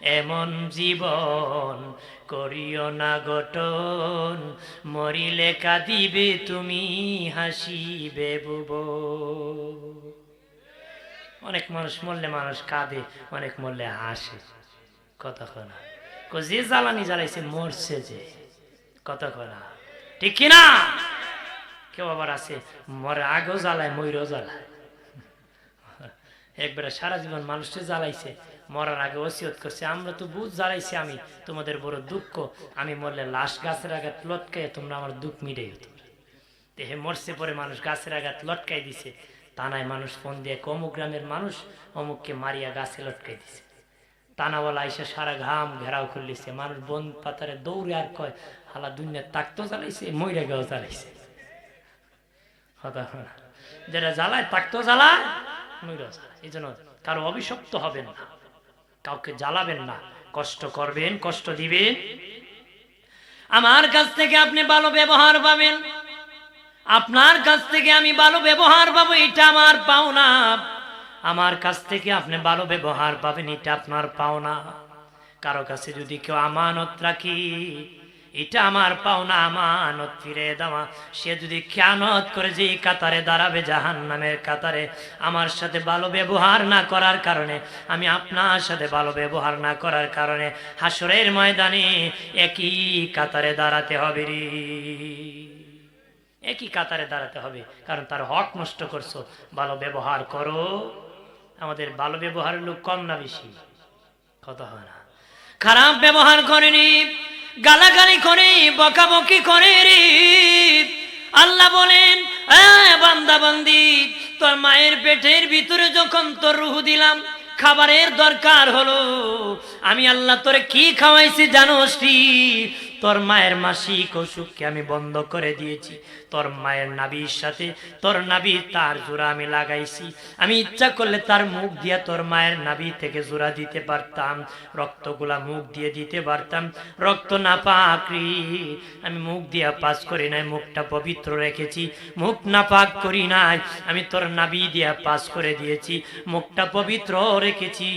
এমন জীবন করিও না গঠন। মরিলে কাঁদিবে, তুমি হাসিবে বুব। অনেক মানুষ মরলে মানুষ কাঁদে, অনেক মরলে হাসে। কতক্ষণ যে জ্বালানি জ্বালাইছে, মরছে যে। কতক্ষণ ঠিক কিনা কেউ আবার আছে, মরে আগেও জ্বালায় ময়ূরও জ্বালায়। একবারে সারা জীবন মানুষকে জ্বালাইছে। মরার আগে ওসিয়ত করছে, আমরা তো বুঝ জ্বালাইছি আমি তোমাদের বড় দুঃখ, আমি মরলে লাশ গাছের আঘাত লটকাই তোমরা আমার দুঃখ মিটাই হতো দেহে মরছে পরে মানুষ গাছের আঘাত লটকাই দিছে তানায় মানুষ ফোন দিয়ে অমুক গ্রামের মানুষ, অমুককে মারিয়া গাছে লটকাই দিছে। টানাওয়ালা এসে সারা ঘাম ঘেরাও করলিছে মানুষ বন পাতারে দৌড়ে আর কয়, হালা দুনিয়া তাকতো জ্বালাইছে ময়রা গাও জ্বালাইছে। যেটা জ্বালায় তাকতো জ্বালায় জ্বালায় এই জন্য কারও অভিশপ্ত হবে না। কাউকে জ্বালাবেন না। কষ্ট করবেন, কষ্ট দিবেন। আমার কাছ থেকে আপনি ভালো ব্যবহার পাবেন। আপনার কাছ থেকে আমি ভালো ব্যবহার পাবো, এটা আমার পাওনা। আমার কাছ থেকে আপনি ভালো ব্যবহার পাবেন, এটা আপনার পাওনা। কারও কাছে যদি কেউ আমানত রাখি এটা আমার পাওনা আমানত ফিরে দেওয়া। সে যদি খেয়ানত করে যে কাতারে দাঁড়াবে জাহান নামের কাতারে, আমার সাথে ভালো ব্যবহার না করার কারণে, আমি আপনার সাথে ভালো ব্যবহার না করার কারণে হাসরের ময়দানে একই কাতারে দাঁড়াতে হবে রে। একই কাতারে দাঁড়াতে হবে, কারণ তার হক নষ্ট করছ। ভালো ব্যবহার করো। আমাদের ভালো ব্যবহারের লোক কম না বেশি। কত হয় না। খারাপ ব্যবহার করেনি। গালাগালি করে, বকাবকি করে রে আল্লাহ বলেন, "এ বান্দা বান্দি তোর মায়ের পেটের ভিতরে যখন তোর রুহ দিলাম, খাবারের দরকার হলো আমি আল্লাহ তোরে কি খাওয়াইছি জানোস? তোর মায়ের মাসিক অসুখকে আমি বন্ধ করে দিয়েছি। তোর মায়ের নাবির সাথে তোর নাবি তার জোড়া আমি লাগাইছি। আমি ইচ্ছা করলে তার মুখ দিয়া তোর মায়ের নাবি থেকে জোড়া দিতে পারতাম। রক্তগুলা মুখ দিয়ে দিতে পারতাম। রক্ত না পাকরি আমি মুখ দিয়া পাস করি নাই, মুখটা পবিত্র রেখেছি। মুখ না পাক করি নাই, আমি তোর নাবি দিয়া পাস করে দিয়েছি। মুখটা পবিত্র রেখেছি।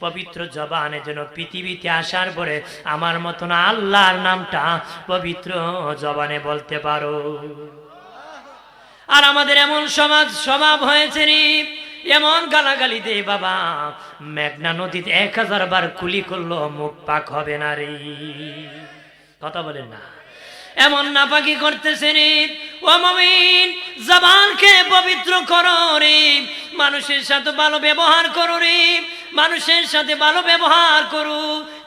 পবিত্র জবানে যেন পৃথিবীতে আসার পরে আমার মতন আল্লাহর নামটা পবিত্র জবানে বলতে পারো। আর আমাদের এমন সমাজ স্বভাব হয়েছে রে, এমন গালাগালি দে বাবা। মেঘনা নদীতে এক হাজার বার কুলি করল, মুখ পাক হবে না রে। কথা বলেন না। এমন নাপাকি করতেছে রে, ও মমিন, জবানকে পবিত্র করো রে। মানুষের সাথে ভালো ব্যবহার করো রে, মানুষের সাথে ভালো ব্যবহার করু।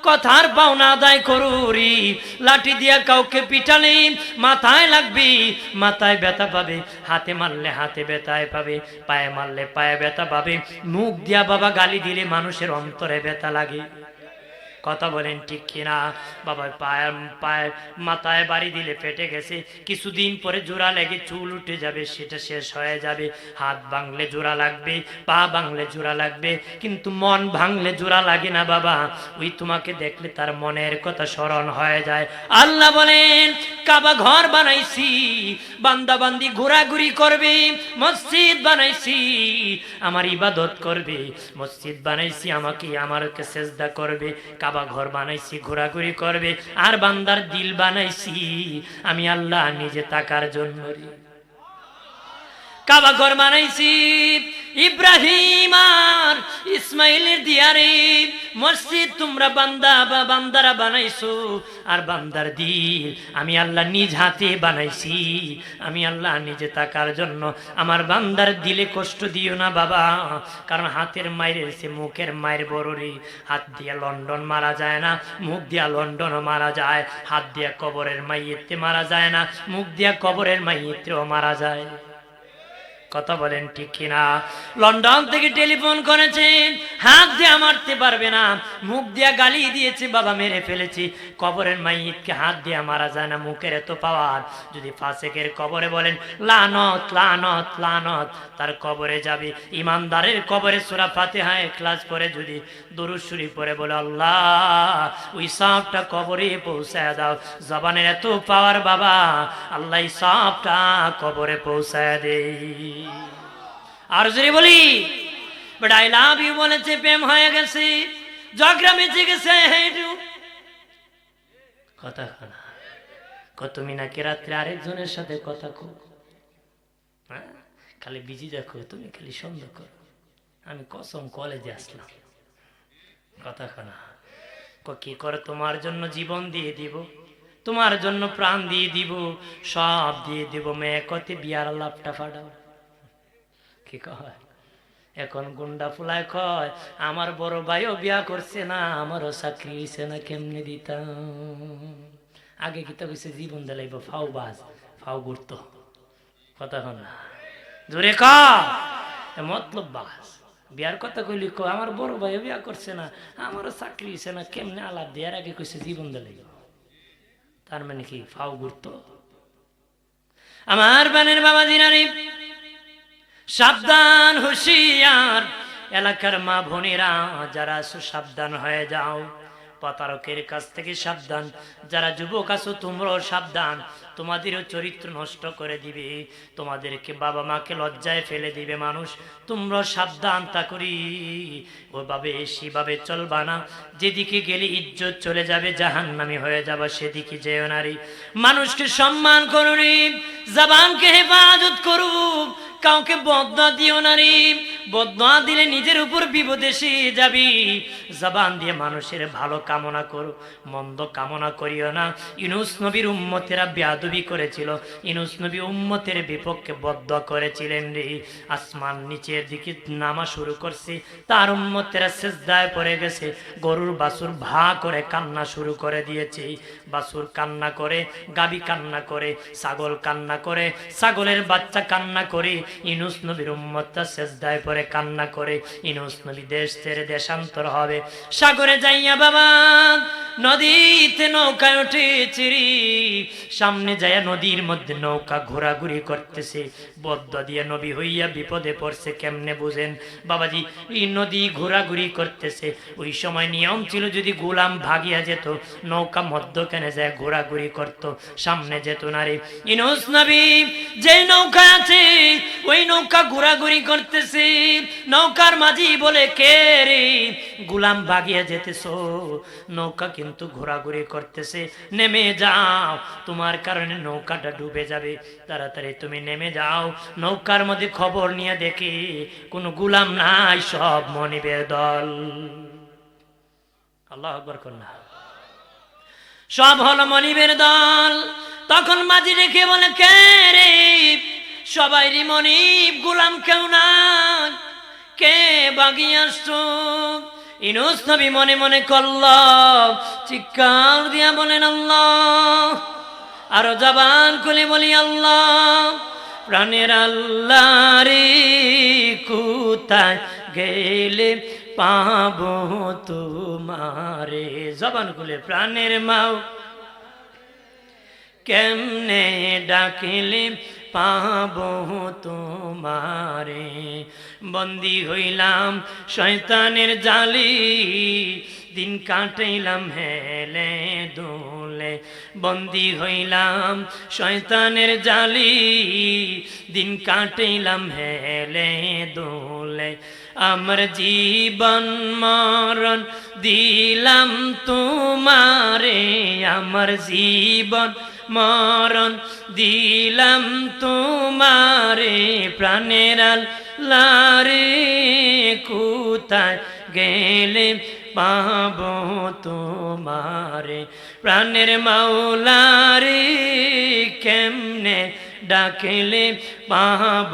কথার পাওনা আদায় করুরি। লাঠি দিয়া কাউকে পিটালে মাথায় লাগবি। মাথায় ব্যথা পাবে, হাতে মারলে হাতে ব্যথায় পাবে, পায়ে মারলে পায়ে ব্যথা পাবে। মুখ দিয়া বাবা গালি দিলে মানুষের অন্তরে ব্যথা লাগে। কথা বলেন, ঠিক কিনা? বাবা পায়ের পায়ে মাথায় বাড়ি দিলে পেটে গেছে, কিছুদিন পরে জোড়া লেগে চুল উঠে যাবে, সেটা শেষ হয়ে যাবে। হাত ভাঙলে জোড়া লাগবে, পা ভাঙলে জোড়া লাগবে, কিন্তু মন ভাঙলে জোড়া লাগে না বাবা। ওই তোমাকে দেখলে তার মনের কথা স্মরণ হয়ে যায়। আল্লাহ বলেন, কাবা ঘর বানাইছি বান্দা বান্দি ঘোরাঘুরি করবে, মসজিদ বানাইছি, আমার ইবাদত করবে, মসজিদ বানাইছি, আমাকে আমারকে সেজদা করবে। কাবা ঘর বানাইছি ঘোরাঘুরি করবে আর বান্দার দিল বানাইছি আমি আল্লাহ নিজে তাকার জন্য। কাবা ঘর বানাইছি। ইব্রাহিম আর ইসমাইলের দিয়ারে, মসজিদ তোমরা বান্দা বা বান্দারা বানাইছো। আর বান্দার দিল আমি আল্লাহ নিজ হাতে বানাইছি। আমি আল্লাহ নিজে তাকার জন্য আমার বান্দার দিলে কষ্ট দিও না বাবা, কারণ হাতের মায়ের সে মুখের মায়ের বড় রে। হাত দিয়া লন্ডন মারা যায় না, মুখ দিয়া লন্ডনও মারা যায়। হাত দিয়া কবরের মাইয়েতে মারা যায় না, মুখ দিয়া কবরের মাইয়েতেও মারা যায়। কথা বলেন ঠিক কিনা? লন্ডন থেকে টেলিফোন করেছেন হাত দিয়ে মারতে পারবে না, মুখ দিয়ে গালি দিয়েছে, বাবা মেরে ফেলেছি। কবরের মাইতকে হাত দিয়ে মারা যায় না, মুখের এত পাওয়ার। যদি ফাসেকের কবরে বলেন, লানত লানত লানত তার কবরে যাবে। ইমানদারের কবরে সুরা ফাতে ফাতেহায় ক্লাস করে যদি দরুসুরি পরে বলে, আল্লাহ, ওই সাপটা কবরে পৌঁছায় দাও। জবানের এত পাওয়ার বাবা, আল্লাহ সাপটা কবরে পৌঁছায় দেই আর যদি বলি, বাট আই লাভ ইউ বলেছে প্রেম হয়ে গেছে ঝগড়া মেচে গেছে কথা কত তুমি নাকি রাত্রে আরেকজনের সাথে কথা কো হ্যাঁ? খালি বিজি দেখো, তুমি খালি সন্দেহ করো। আমি কসম কলেজে আসলাম। কথা খানা কি করে তোমার জন্য জীবন দিয়ে দিব? তোমার জন্য প্রাণ দিয়ে দিব? সব দিয়ে দিব। মেয়ে কতে বিয়ার লাভটা ফাটাও। কি কয়? এখন গুন্ডা ফুলায় কয়, আমার বড় ভাইও বিয়া করছে না, আমারও চাকরি হয়েছে না, কেমনে দিতাম? আগে কি তো কইছে, জীবন দিলাইব ফাউ বাস ফাউ ঘুরতো কথা হন না। জোরে ক। মতলব বাস বিয়ার কথা কইলি ক আমার বড় ভাইও বিয়া করছে না, আমারও চাকরি হয়েছে না, কেমনে আলাপ দেওয়ার আগে কইছে, জীবন দিলাইব। তার মানে কি ফাউ ঘুরতো আমার বানের বাবা দিনারি সাবধান হুশিয়ার এলাকার মা বোনেরা, যারা সাবধান হয়ে যাও, প্রতারকের কাছ থেকে সাবধান। যারা যুবক আছো, তোমরাও সাবধান। তোমাদেরও চরিত্র নষ্ট করে দিবে। তোমাদেরকে বাবা মাকে লজ্জায় ফেলে দিবে মানুষ। তোমরা সাবধান তা করি। ওভাবে, সেভাবে চলবা না। যেদিকে গেলে ইজ্জত চলে যাবে, জাহান্নামি হয়ে যাবে, সেদিকে যেও নারী মানুষকে সম্মান করুনি, জবানকে হেফাজত করুক। কাউকে বদনা দিও নারী বদনা দিলে নিজের উপর বিপদে যাবি। জবান দিয়ে মানুষের ভালো কামনা করো, মন্দ কামনা করিও না। ইনুস নবীর উম্মতেরা বেয়াদবি করেছিল। ইনুস নবী উম্মতের বিপক্ষে বদ্ধ করেছিলেন রে। আসমান নিচের দিকে নামা শুরু করছে। তার উম্মতেরা শেষদায় পড়ে গেছে। গরুর বাছুর ভা করে কান্না শুরু করে দিয়েছে। বাছুর কান্না করে, গাবি কান্না করে, ছাগল কান্না করে, ছাগলের বাচ্চা কান্না করে ইনুস নবীর উম্মতটা শেষদায় পরে কান্না করে ইনুস নবী দেশ ছেড়ে দেশান্তর হবে। সাগরে যাইয়া বাবা, নদীতে নৌকায় উঠে চিরি। সামনে যাইয়া নদীর মধ্যে নৌকা ঘোরাঘুরি করতেছে। বদ্ধ দিয়ে নবী হইয়া বিপদে পড়ছে, কেমনে বুঝেন? বাবাজি, এই নদী ঘোরাঘুরি করতেছে। ওই সময় নিয়ম ছিল, যদি গোলাম ভাগিয়া যেত, নৌকা মধ্যখানে যায় ঘোরাঘুরি করত, সামনে যেত না রে। ইনুস নবী যে নৌকা আছে ওই নৌকা ঘোরাঘুরি করতেছি। নৌকার মাঝি বলে, কে রে? গুলাম ভাগিয়া যেতেছো। নৌকা কিন্তু ঘোরাঘুরি করতেছে। নেমে যাও, তোমার কারণে নৌকাটা ডুবে যাবে। তাড়াতাড়ি তুমি নেমে যাও। নৌকার মধ্যে খবর নিয়ে দেখি, কোনো গুলাম নাই, সব মনিবের দল। আল্লাহ আকবর কন্যা সব হলো মনিবের দল। তখন মাঝি রেখে বলে, কে রে? সবাই রে মনিব, গুলাম কেউ না কে বাগি আসছো? ইনুস নবী মনে মনে করল চিৎকার দিয়া বলেন আল্লাহ। আরও জবান খুলে বলি আল্লাহ। প্রাণের আল্লাহ রে কোথায় গেলে পাব তোমারে? জবান খুলে, প্রাণের মাও। কেমনে ডাকিলে পাব তোমারে। বন্দি হইলাম শয়তানের জালি, দিন কাটাইলাম হেলে দোলে। বন্দি হইলাম শয়তানের জালি, দিন কাটাইলাম হেলে দোলে। আমার জীবন মরণ দিলাম তোমারে, আমার জীবন মরণ দিলাম তোমারে প্রাণের লারে কোথায় গেলে পাব তোমারে? প্রাণের মাওলারে কেমনে ডাকেলে পাব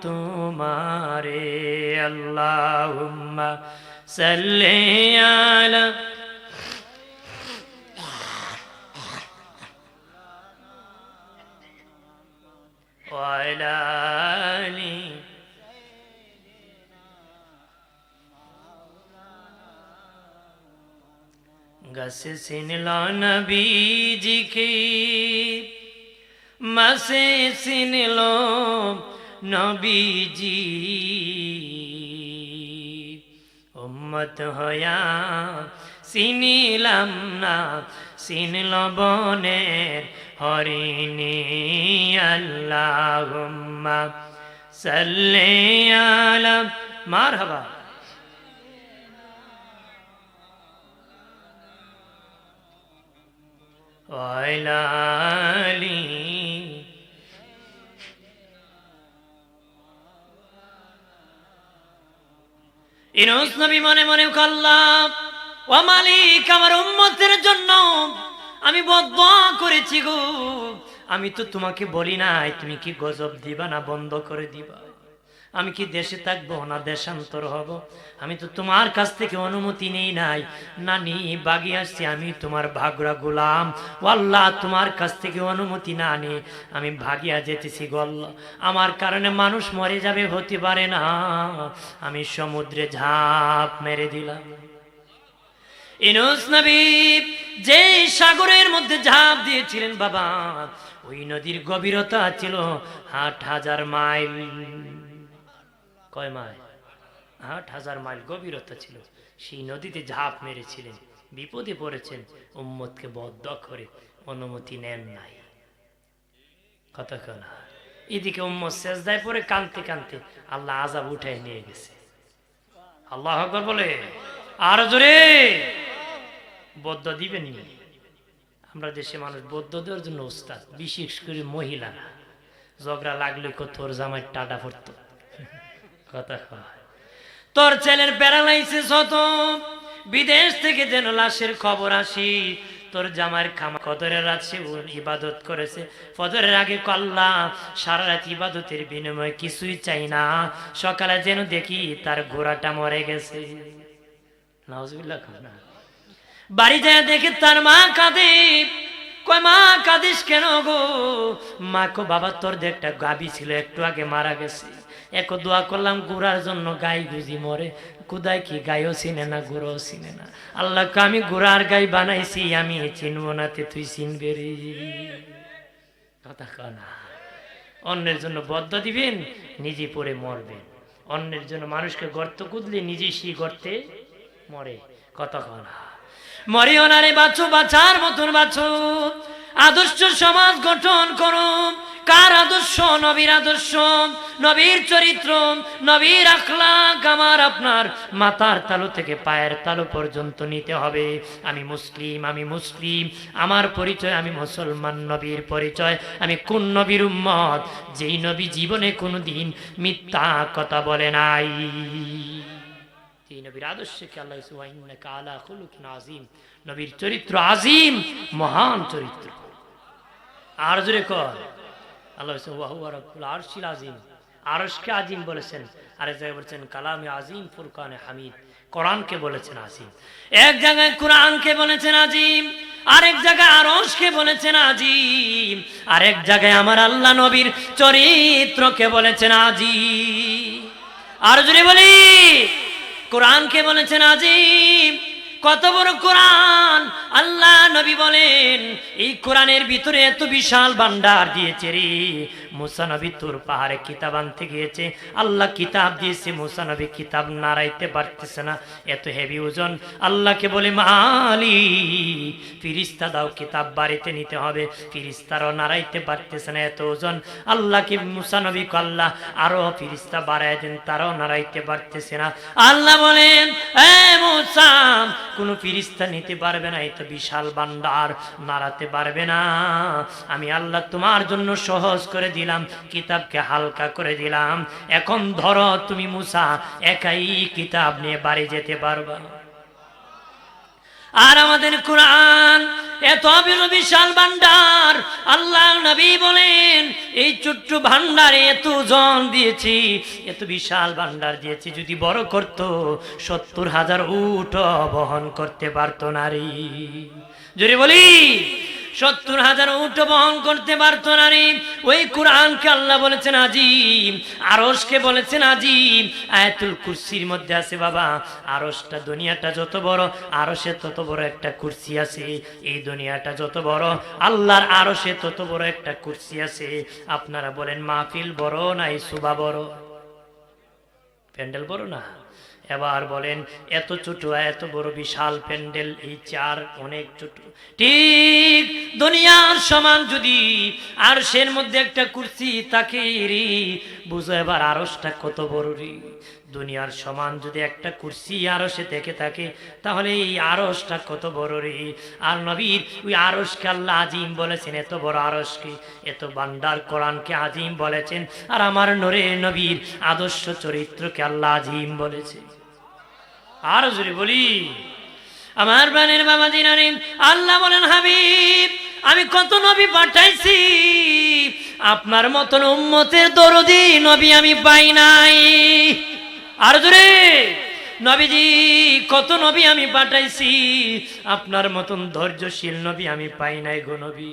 তোমারে? আল্লাহ সাল্লে আলা وعلى آله গাছে চিনল নবীজিকে মাসে চিনল নবীজি উম্মত হয়া চিনিলাম না চিনল বনের হরিণী আল্লাহ সাল্লে আলম মার হবা ওয়াইলালি। ইনোস নবী মনে মনে কাল্লা ও মালিক আমার উম্মতের জন্য আমি বদ্ধ করেছি গো। আমি তো তোমাকে বলি নাই, তুমি কি গজব দিবা না বন্ধ করে দিবা? আমি কি দেশে থাকব না দেশান্তর হব? আমি তো তোমার কাছ থেকে অনুমতি নেই নাই। না নি বাগি আসছি, আমি তোমার ভাগরা গোলাম। আল্লাহ তোমার কাছ থেকে অনুমতি না নি আমি ভাগিয়া যেতেছি গল্লা আমার কারণে মানুষ মরে যাবে, হতে পারে না। আমি সমুদ্রে ঝাঁপ মেরে দিলাম। ইনুস নবী, যে সাগরের মধ্যে ঝাঁপ দিয়েছিলেন বাবা, ওই নদীর গভীরতা ছিল আট হাজার মাইল। কয় মাইল? আট হাজার মাইল গভীরতা ছিল। সেই নদীতে ঝাঁপ মেরেছিলেন, বিপদে পড়েছেন, উম্মতকে বদ্ধ করে অনুমতি নেন নাই। কতক্ষণ এদিকে উম্মত শেষদায় পরে কানতে কানতে আল্লাহ আজাব উঠে নিয়ে গেছে। আল্লাহ বলে, আর জোরে। বদ্ধ দিবেন নি? আমরা দেশে মানুষ বদ্ধ দেওয়ার জন্য উস্তাদ, বিশেষ করে মহিলারা। ঝগড়া লাগলে তোর জামাই টাটা পড়তো কথা তোর ছেলের প্যারালাইসিস হতো, বিদেশ থেকে যেন লাশের খবর আসি। তোর জামার খামা কদরের আছে ইবাদত করেছে। ফজরের আগে কল্লা, সারা রাত ইবাদতের বিনিময়ে কিছুই চাই না। সকালে যেন দেখি তার ঘোড়াটা মরে গেছে। নাউজুবিল্লাহ কও না। বাড়ি যায় দেখে তার মা কাঁদে। কয়, মা, কাঁদিস কেন গো? মা, কো বাবা, তোর যে একটা গাবি ছিল, একটু আগে মারা গেছে। এক দোয়া করলাম, গুড়ার জন্য গাই গুজি মরে। কুদায় কি গাইও চিনে না, গুড়াও চিনে না। আল্লাহকে আমি গুড়ার গাই বানাইছি, আমি চিনবো না তে তুই চিনবে রে। কথা কনা অন্যের জন্য বদ্ধ দিবেন, নিজে পড়ে মরবেন। অন্যের জন্য মানুষকে গর্ত কুদলে নিজে সেই গর্তে মরে। কথা কনা মরে ওনারে বাঁচো বাঁচার মতন বাঁচো আদর্শ সমাজ গঠন করো। কার আদর্শ? নবীর আদর্শ। নবীর চরিত্র, নবীর আখলাক আমার আপনার মাথার তালু থেকে পায়ের তালু পর্যন্ত নিতে হবে। আমি মুসলিম আমি মুসলিম। আমার পরিচয়, আমি মুসলমান নবীর পরিচয়। আমি কোন নবীর উম্মত? যেই নবী জীবনে কোনো দিন মিথ্যা কথা বলে নাই। নবীর আদর্শকে আল্লাহ বলছে, "ওয়া ইন্নাকা আলা খুলুকিন আযীম।" নবীর চরিত্র আজিম মহান চরিত্র। আর জোরে কর। আল্লাহ বলছেন, "ওয়া হুয়া রাব্বুল আরশিল আযীম।" আরশকে আজিম বলেছেন। আরেক জায়গায় বলেছেন কালামে আজিম ফুরকানে হামিদ। কোরআনকে বলেছেন আজিম এক জায়গায় কোরআনকে বলেছেন আজিম আরেক জায়গায় আরশকে বলেছেন আজিম আরেক জায়গায় আমার আল্লাহ নবীর চরিত্রকে বলেছেন আজিম আর যদি বলি কোরআনকে বলেছেন আজিম কত বড় কোরআন আল্লাহ নবী বলেন, এই কোরআনের ভিতরে এত বিশাল ভান্ডার দিয়েছে রে। মুসা নবী তোর পাহাড়ে কিতাব আনতে গিয়েছে। আল্লাহ কিতাব দিয়েছে, মুসা নবী কিতাব নাড়াইতে পারতেছে না। এত হেভি ওজন। আল্লাহকে বলে, মালি, ফিরিস্তা দাও, কিতাব বাড়িতে নিতে হবে। ফিরিস্তারও নাড়াইতে পারতেছে না এত ওজন। আল্লাহকে মুসা নবী আল্লাহ, আরও ফিরিস্তা বাড়াই দেন, তারাও নাড়াইতে পারতেছে না। আল্লাহ বলেন কোনো ফিরিস্তা নিতে পারবে না, এই তো বিশাল বান্দার নাড়াতে পারবে না। আমি আল্লাহ তোমার জন্য সহজ করে দিলাম, কিতাবকে হালকা করে দিলাম। এখন ধরো তুমি মুসা, একাই কিতাব নিয়ে বাড়ি যেতে পারবা। আর আমাদের কোরআন এত বিশাল ভান্ডার। আল্লাহ নবী বলেন, এই ছোট্ট ভান্ডারে এত জন দিয়েছি, এত বিশাল ভান্ডার দিয়েছি, যদি বড় করত, সত্তর হাজার উঠ বহন করতে পারত নারী যদি বলি সত্তর হাজার উঠ বহন করতে পারতো নারী ওই কোরআনকে আল্লাহ বলেছেন, আজিম আরসকে বলেছেন, আজিম। আয়াতুল কুরসির মধ্যে আছে বাবা আরসটা দুনিয়াটা যত বড় আরসে তত বড় একটা কুরসি আছে। এই দুনিয়াটা যত বড়, আল্লাহর আরসে তত বড় একটা কুরসি আছে। আপনারা বলেন, মাহফিল বড় না সুবা বড়? প্যান্ডেল বড় না? এবার বলেন, এত ছোট, এত বড় বিশাল প্যান্ডেল, এই চার অনেক ছোট। ঠিক, দুনিয়ার সমান যদি আর সের মধ্যে একটা কুর্সি তাকে রি, বুঝো এবার আরসটা কত বড় রে। দুনিয়ার সমান যদি একটা কুর্সি আরসে থেকে থাকে, তাহলে এই আরসটা কত বড় রে? আর নবীর ওই আরসকে আল্লাহ আজিম বলেছেন, এত বড় আরসকে এত বান্দার কোরআনকে আজিম বলেছেন, আর আমার নরে নবীর আদর্শ চরিত্রকে আল্লাহ আজিম বলেছে। আরও জোরে বলি, আমার প্রাণের বাবা দিনারে আল্লাহ বলেন, হাবিব, আমি কত নবী পাঠাইছি, আপনার মতন উম্মতের দরদি নবী আমি পাই নাই। আর জোরে, নবীজি, কত নবী আমি পাঠাইছি। আপনার মতন ধৈর্যশীল নবী আমি পাই নাই গো নবী।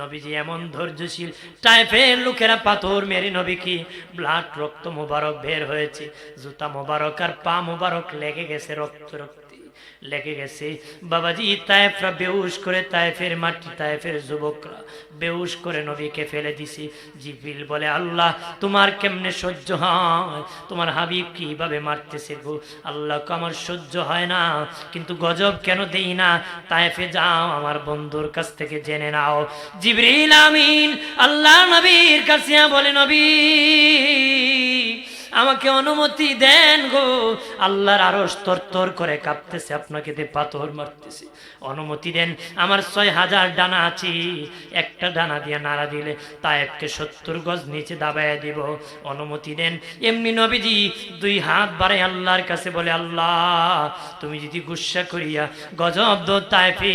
নবীজি এমন ধৈর্যশীল টাইপের লোকেরা পাথর মেরে নবী কি ব্লাড রক্ত মোবারক বের হয়েছে, জুতা মোবারক আর পা মোবারক লেগে গেছে রক্ত রক্ত। লেগে গেছে। বাবাজি, তায়েফরা বেউস করে তায়েফের মাটি, তায়েফের যুবকরা বেউস করে নবীকে ফেলে দিছি। জিবিল বলে, আল্লাহ, তোমার কেমনে সহ্য হয়? তোমার হাবিব কীভাবে মারতেছে গো? আল্লাহ আমার সহ্য হয় না, কিন্তু গজব কেন দেই না? তায়েফে যাও, আমার বন্ধুর কাছ থেকে জেনে নাও। জিবরিল আমিন, আল্লাহ নবীর কাছে বলে, নবী আমাকে অনুমতি দেন গো। আল্লাহর আরও তর তর করে কাঁপতেছে, আপনাকে দিয়ে পাথর মারতেছে। অনুমতি দেন, আমার ছয় হাজার ডানা আছে, একটা ডানা দিয়ে নাড়া দিলে তায়েবকে সত্তর গজ নিচে দাবায় দিব। অনুমতি দেন, এমনি নবীজি দুই হাত বাড়ে আল্লাহর কাছে বলে, আল্লাহ, তুমি যদি গুসা করিয়া গজব দো তাইফি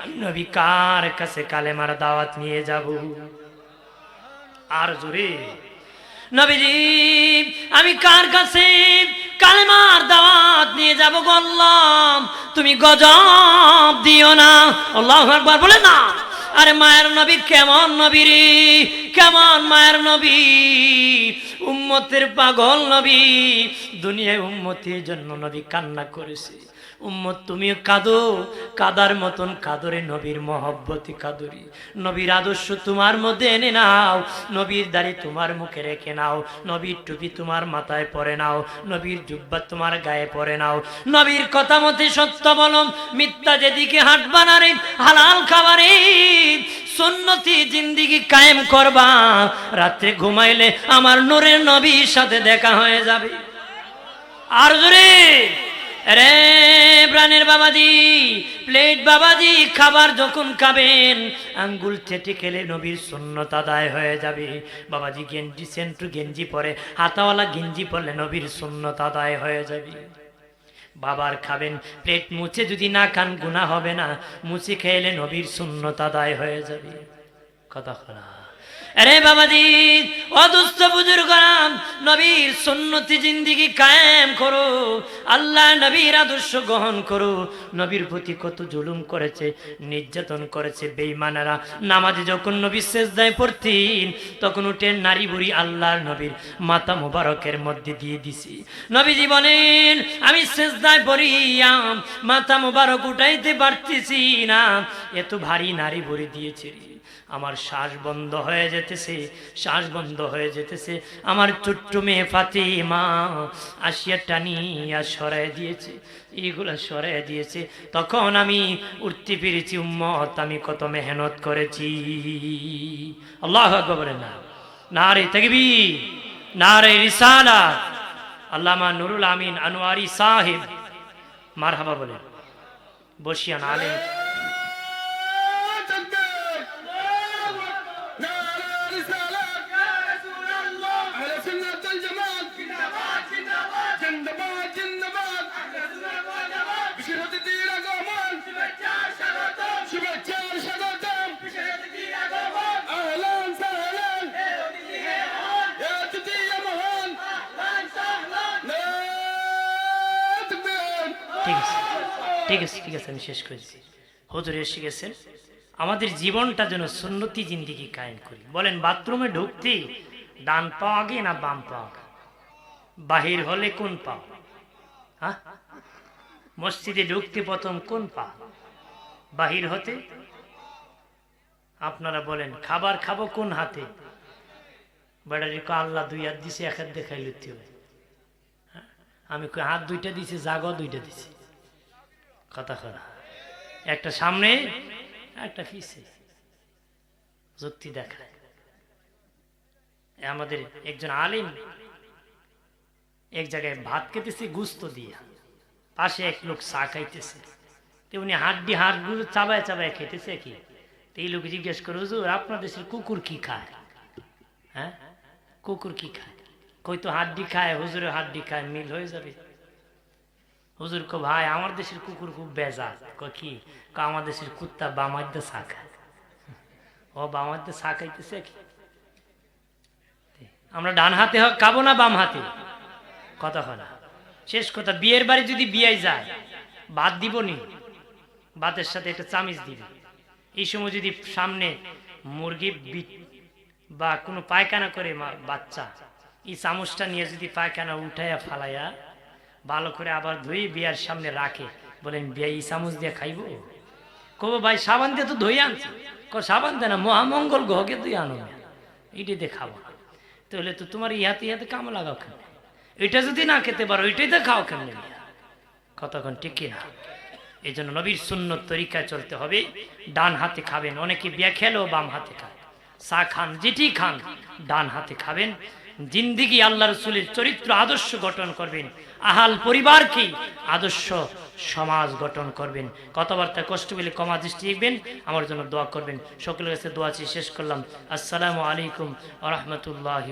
আমি নবী কার কাছে কালেমার দাওয়াত নিয়ে যাব? আর জোরে নবীজি, আমি কার কাছে কালেমার দাওয়াত নিয়ে যাব গল্লাম তুমি গজব দিও না। আল্লাহ একবার বলে না। আরে মায়ের নবী কেমন নবী রে? কেমন মায়ের নবী? উম্মতের পাগল নবী। দুনিয়ায় উম্মতির জন্য নবী কান্না করেছে। উম্মত, তুমিও কাঁদো। কাদার মতন কাদরে নবীর মহব্বতি কাদরি। নবীর আদর্শ তোমার মধ্যে এনে নাও। নবীর দাড়ি তোমার মুখে রেখে নাও। নবীর টুপি তোমার মাথায় পরে নাও। নবীর জুব্বা তোমার গায়ে পরে নাও। নবীর কথা মতে সত্য বলো মিথ্যা যেদিকে হাট বানারে হালাল খাবারে সুন্নতি জিন্দিগি কায়েম করবা। রাত্রে ঘুমাইলে আমার নূরের নবীর সাথে দেখা হয়ে যাবে। আর জোরে! রে প্রাণের বাবাজি, প্লেট বাবাজি, খাবার যখন খাবেন, আঙ্গুল চেটে খেলে নবীর সুন্নত আদায় হয়ে যাবে। বাবাজি গেঞ্জি, সেন্টু গেঞ্জি পরে, হাতাওয়ালা গেঞ্জি পরলে নবীর সুন্নত আদায় হয়ে যাবে। বাবার খাবেন, প্লেট মুছে যদি না খান গুণা হবে না। মুছে খেলে নবীর সুন্নত আদায় হয়ে যাবে। কথা খোলা আরে বাবাজি অদুস্থ বুজুর্গাম নবীর সুন্নতি জিন্দিগি কায়েম করো। আল্লাহ নবীর আদর্শ গ্রহণ করো। নবীর প্রতি কত জুলুম করেছে, নির্যাতন করেছে বেইমানারা নামাজে যখন নবী শেষদায় পড়তেন, তখন উঠে নারী বুড়ি আল্লাহর নবীর মাতা মোবারকের মধ্যে দিয়ে দিছি। নবীজি বলেন, আমি শেষদায় পড়িয়াম মাথা মোবারক উঠাইতে পারতেছি না। এত ভারী নারী বুড়ি দিয়েছে। আমার শ্বাস বন্ধ হয়ে যেতেছে, শ্বাস বন্ধ হয়ে যেতেছে। আমার ছোট্ট মেয়ে ফাতিমা আসিয়া টানিয়া সরাই দিয়েছে, এইগুলা সরাই দিয়েছে। তখন আমি উঠতে পেরেছি, উম্মত, আমি কত মেহনত করেছি। আল্লাহ বলেন, না। না রে তকবি না রে রিসালা আল্লামা নুরুল আমিন আনোয়ারি সাহেব, মারহাবা বলেন, বসিয়ান আলেম। আছে ঠিক আছে আমি শেষ করেছি হজুর এসে গেছেন, আমাদের জীবনটা যেন সুন্নতি জিন্দিগি কায়েম করি। বলেন, বাথরুমে ঢুকতে ডান পা আগে না বাম পা আগে? বাহির হলে কোন পা? মসজিদে ঢুকতে প্রথম কোন পা? বাহির হতে? আপনারা বলেন, খাবার খাব কোন হাতে? বেড়ারি আল্লাহ দুই হাত দিছে, এক হাত দেখাই লুতে হবে। হ্যাঁ? আমি হাত দুইটা দিছি, জাগো দুইটা দিছি। কথা করা। একটা সামনে, একটা পিছে। যুক্তি দেখায় আমাদের একজন আলিম এক জায়গায় ভাত খেতেছে, গুস্ত দিয়ে। পাশে এক লোক চা খাইতেছে। তো উনি হাড্ডি হাড়গুলো চাবায় চাবায় খেতেছে কি? তো এই লোক জিজ্ঞেস করে, হুজুর, আপনার দেশের কুকুর কি খায়? হ্যাঁ? কুকুর কি খায়? কই তো হাড্ডি খায়, হুজুরের হাড্ডি খায়, মিল হয়ে যাবে। হুজুর কো, ভাই, আমার দেশের কুকুর খুব বেজা ক আমার দেশের কুত্তা বামাদ্য চা খায় ও বামাদ্য চা খাইতেছে কি? আমরা ডান হাতে খাব না বাম হাতে? কথা না। শেষ কথা, বিয়ের বাড়ি যদি বিয়ে যায় ভাত দিব নি? ভাতের সাথে একটা চামিচ দিবি। এই সময় যদি সামনে মুরগি বি- কোনো পায়খানা করে বাচ্চা, এই চামচটা নিয়ে যদি পায়খানা উঠাইয়া ফালাইয়া ভালো করে আবার ধুই, বিয়ার সামনে রাখে। বলেন বিয়া এই চামচ দিয়ে খাইব? কব ভাই, সাবান দিয়ে তো ধুই আনছি। ক সাবান দে না মহামঙ্গল গ্রহকে তুই আনো দিয়ে খাব। তাহলে তো তোমার ইহাতে ইহাতে কাম লাগাও কেন এটা যদি না খেতে পারো এটাই তো খাও কেন কতক্ষণ ঠিক না এই জন্য নবীর সুন্নত তরিকায় চলতে হবে। ডান হাতে খাবেন, অনেকে বিয়া খেলেও বাম হাতে খায় চা খান, যেটি খান, ডান হাতে খাবেন। জিন্দিগি আল্লাহ রসুলের চরিত্র আদর্শ গঠন করবেন। আহাল পরিবার কি? আদর্শ সমাজ গঠন করবেন। কথাবার্তা কষ্ট পেলে কমা দৃষ্টি দেখবেন, আমার জন্য দোয়া করবেন। সকলের কাছে দোয়া চেয়ে শেষ করলাম। আসসালামু আলাইকুম আ রহমতুল্লাহ